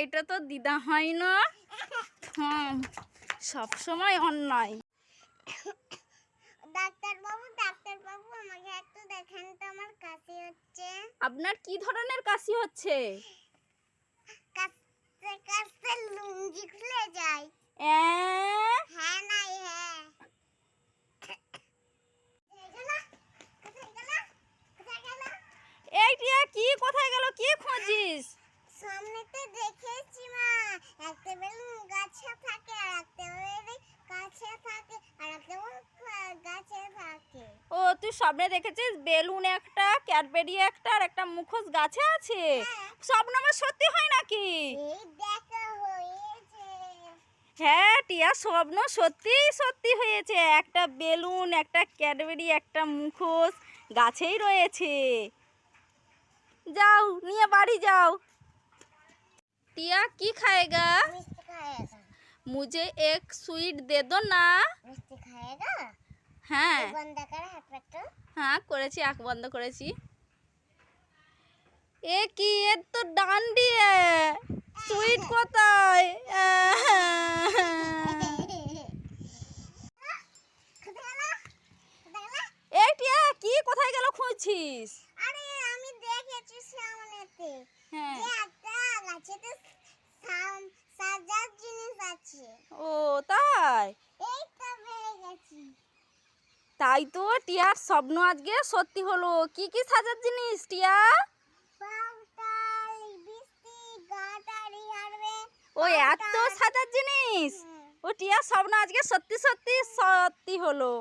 এইটা তো দিদা হয় না। হ্যাঁ সব সময় অন্যায়। ডাক্তারবাবু ডাক্তারবাবু আমাকে একটু দেখেন তো আমার কাশি হচ্ছে। আপনার কি ধরনের কাশি হচ্ছে? কাশতে কাশতে লুঙ্গি খুলে যায়? হ্যাঁ নাই হ্যাঁ? এই টিয়া কি কোথায় গেল? কি খুঁজিস? সামনেতে দেখেছি মা। একটা বেলুন গাছে থাকে আর একটা বেলুন কাছে থাকে আর একটা গাছে থাকে। ও তুই স্বপ্নে দেখেছিস বেলুন একটা ক্যাডবেরি একটা আর একটা মুখোশ গাছে আছে? স্বপ্ন আমার সত্যি হয় নাকি? এই দেখা হয়েছে। হ্যাঁ টিয়া স্বপ্ন সত্যিই সত্যি হয়েছে। একটা বেলুন একটা ক্যাডবেরি একটা মুখোশ গাছেই রয়েছে। যাও নিয়ে বাড়ি যাও। টিয়া की खाएगा मुझे এক সুইট দে দো না হ্যাঁ। হ্যাঁ করেছি আখ বন্ধ করেছি। এ কি এর তো ডান দিয়ে। সুইট কোথায়? এ টিয়া কি কোথায় গেল খুঁজছিস? আরে আমি দেখেছি সামনেতে সাজার জিনিস আছে। ও তাই? এই তো পেয়ে গেছি। তাই তো টিয়ার স্বপ্ন আজকে সত্যি হলো। কি কি সাজার জিনিস টিয়া? ও এত সাজার জিনিস? ও টিয়ার স্বপ্ন আজকে সত্যি সত্যি সত্যি হলো।